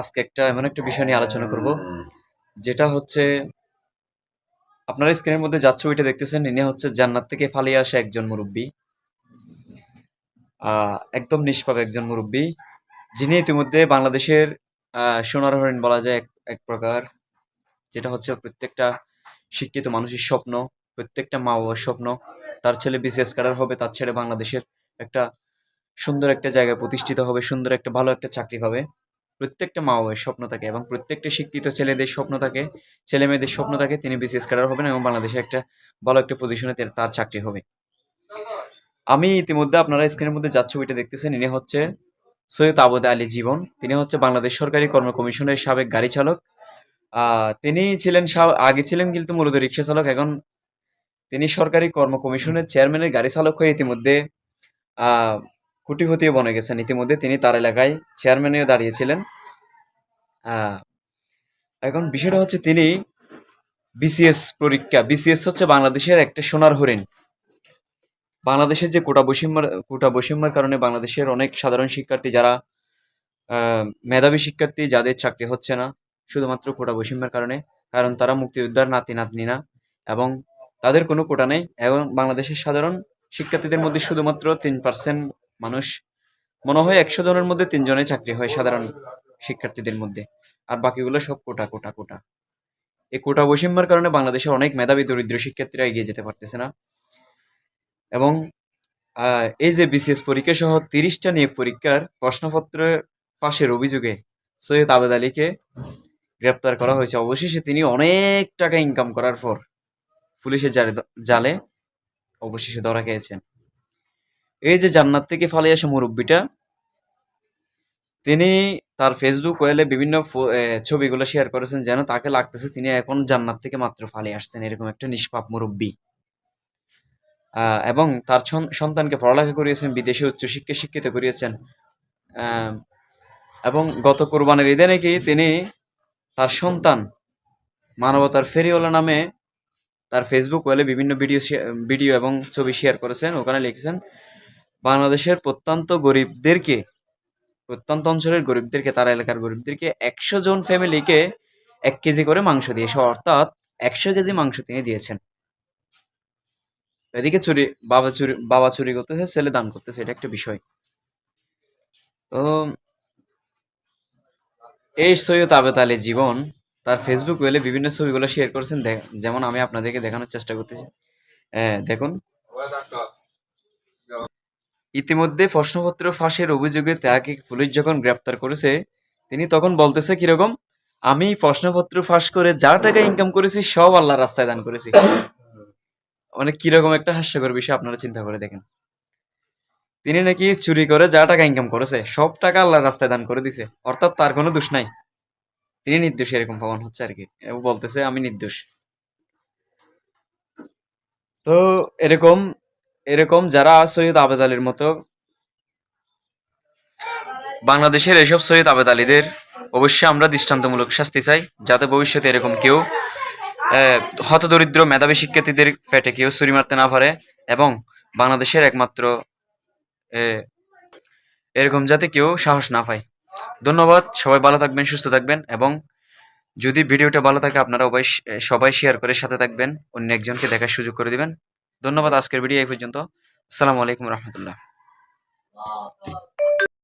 আজকে একটা এমন একটা বিষয় নিয়ে আলোচনা করব। যেটা হচ্ছে, আপনারা স্ক্রিনের মধ্যে যাচ্ছে ওইটা দেখতেছেন, ইনি হচ্ছে জান্নাত থেকে ফালিয়ে আসে একজন মুরব্বী। একদম নিষ্পাপ একজন মুরব্বী, যিনি ইতিমধ্যে বাংলাদেশের সোনার হরিণ বলা যায় এক এক প্রকার। যেটা হচ্ছে প্রত্যেকটা শিক্ষিত মানুষের স্বপ্ন, প্রত্যেকটা মা বাবার স্বপ্ন। তার ছেলে বিসিএস ক্যাডার হবে, তার ছেলে বাংলাদেশের একটা সুন্দর একটা জায়গায় প্রতিষ্ঠিত হবে, সুন্দর একটা ভালো একটা চাকরি পাবে। প্রত্যেকটা মা বাবার স্বপ্ন থাকে এবং প্রত্যেকটা শিক্ষিত ছেলেদের স্বপ্ন থাকে, ছেলে মেয়েদের স্বপ্ন থাকে তিনি বিসিএস ক্যাডার হবেন এবং বাংলাদেশে একটা ভালো একটা পজিশনে তার চাকরি হবে। আমি ইতিমধ্যে আপনারা স্ক্রিনের মধ্যে যার ছবিটা দেখতেছেন, ইনি হচ্ছে সৈয়দ আবদ আলী জীবন। তিনি হচ্ছে বাংলাদেশ সরকারি কর্ম কমিশনের সাবেক গাড়ি চালক। তিনি ছিলেন আগে ছিলেন কিন্তু মূলত রিক্সা চালক, এখন তিনি সরকারি কর্ম কমিশনের চেয়ারম্যানের গাড়ি চালক হয়ে ইতিমধ্যে কোটিপতিও বনে গেছেন। ইতিমধ্যে তিনি তার এলাকায় চেয়ারম্যানেও দাঁড়িয়েছিলেন। এখন বিষয়টা হচ্ছে তিনি বিসিএস পরীক্ষা বিসিএস হচ্ছে বাংলাদেশের একটা সোনার হরিণ। বাংলাদেশের যে কোটা বৈষম্যের কোটা বৈষম্যের কারণে বাংলাদেশের অনেক সাধারণ শিক্ষার্থী যারা মেধাবী শিক্ষার্থী যাদের চাকরি হচ্ছে না, শুধুমাত্র কোটা বৈষম্যের কারণে, কারণ তারা মুক্তিযোদ্ধার নাতি, নাতনি না, এবং তাদের কোনো কোটা নেই। এবং বাংলাদেশের সাধারণ শিক্ষার্থীদের মধ্যে শুধুমাত্র তিন পার্সেন্ট মানুষ। মনে হয় একশো জনের মধ্যে তিনজনের চাকরি হয় সাধারণ শিক্ষার্থীদের মধ্যে। আর বাকিগুলো সব কোটা কোটা কোটা। এই কোটা বৈষম্যের কারণে বাংলাদেশের অনেক মেধাবী দরিদ্র শিক্ষার্থীরা এগিয়ে যেতে পারতেছে না। এবং এই যে বিসিএস পরীক্ষা সহ তিরিশটা নিয়োগ পরীক্ষার প্রশ্নপত্র পাশের অভিযোগে সৈয়দ আবেদ আলীকে গ্রেপ্তার করা হয়েছে। অবশেষে তিনি অনেক টাকা ইনকাম করার পর পুলিশের জালে জালে অবশেষে ধরা খেয়েছেন। এই যে জান্নাত থেকে ফালিয়ে আসে মুরব্বীটা, তিনি তার ফেসবুক ওয়েলে বিভিন্ন ছবিগুলো শেয়ার করেছেন যেন তাকে লাগতেছে তিনি এখন জান্নাত থেকে মাত্র ফালিয়ে আসছেন এরকম একটা নিষ্পাপ মুরব্বী। এবং তার সন- সন্তানকে পড়ালেখা করিয়েছেন, বিদেশে উচ্চশিক্ষা শিক্ষিত করিয়েছেন। এবং গত কোরবানির ঈদে নাকি তিনি তার সন্তান মানবতার ফেরিওয়ালা নামে তার ফেসবুক ওয়েলে বিভিন্ন ভিডিও ভিডিও এবং ছবি শেয়ার করেছেন। ওখানে লিখেছেন বাংলাদেশের প্রত্যন্ত গরিবদেরকে, প্রত্যন্ত অঞ্চলের গরিবদেরকে, তারা এলাকার গরিবদেরকে একশো জন ফ্যামিলিকে এক কেজি করে মাংস দিয়েছে, অর্থাৎ একশো কেজি মাংস তিনি দিয়েছেন। এদিকে চুরি, বাবা চুরি বাবা চুরি করতেছে, ছেলে দান করতেছে, এটা একটা বিষয়। তো এই সৈয়দ আবেদ আলী জীবন, তার ফেসবুক ওয়েলে বিভিন্ন ছবিগুলো শেয়ার করেছেন যেমন আমি আপনাদেরকে দেখানোর চেষ্টা করতেছি। হ্যাঁ দেখুন। ইতিমধ্যে প্রশ্নপত্র ফাঁসের অভিযোগে তাকে পুলিশ যখন গ্রেপ্তার করেছে, তিনি তখন বলতেছে কীরকম, আমি প্রশ্নপত্র ফাঁস করে যা টাকা ইনকাম করেছি, সব আল্লাহ রাস্তায় দান করেছি। মানে কীরকম একটা হাস্যকর বিষয় আপনারা চিন্তা করে দেখেন। তিনি নাকি চুরি করে যা টাকা ইনকাম করেছে, সব টাকা আল্লাহর রাস্তায় দান করে দিছে। অর্থাৎ তার কোনো দোষ নাই। তিনি নির্দোষ এরকম প্রমাণ হচ্ছে আর কি। বলতেছে, আমি নির্দোষ। তো এরকম এরকম যারা সৈয়দ আবেদ আলীর মতো বাংলাদেশের এসব সৈয়দ আবেদ আলীদের অবশ্যই আমরা দৃষ্টান্তমূলক শাস্তি চাই, যাতে ভবিষ্যতে এরকম কেউ হতদরিদ্র মেধাবী শিক্ষার্থীদের পেটে কেউ ছুরি মারতে না পারে এবং বাংলাদেশের একমাত্র এরকম যাতে কেউ সাহস না পায়। ধন্যবাদ, সবাই ভালো থাকবেন, সুস্থ থাকবেন এবং যদি ভিডিওটা ভালো থাকে আপনারা সবাই শেয়ার করে সাথে থাকবেন, অন্য একজনকে দেখার সুযোগ করে দিবেন। ধন্যবাদ আজকের ভিডিও এই পর্যন্ত। আসসালামু আলাইকুম রহমতুল্লাহ।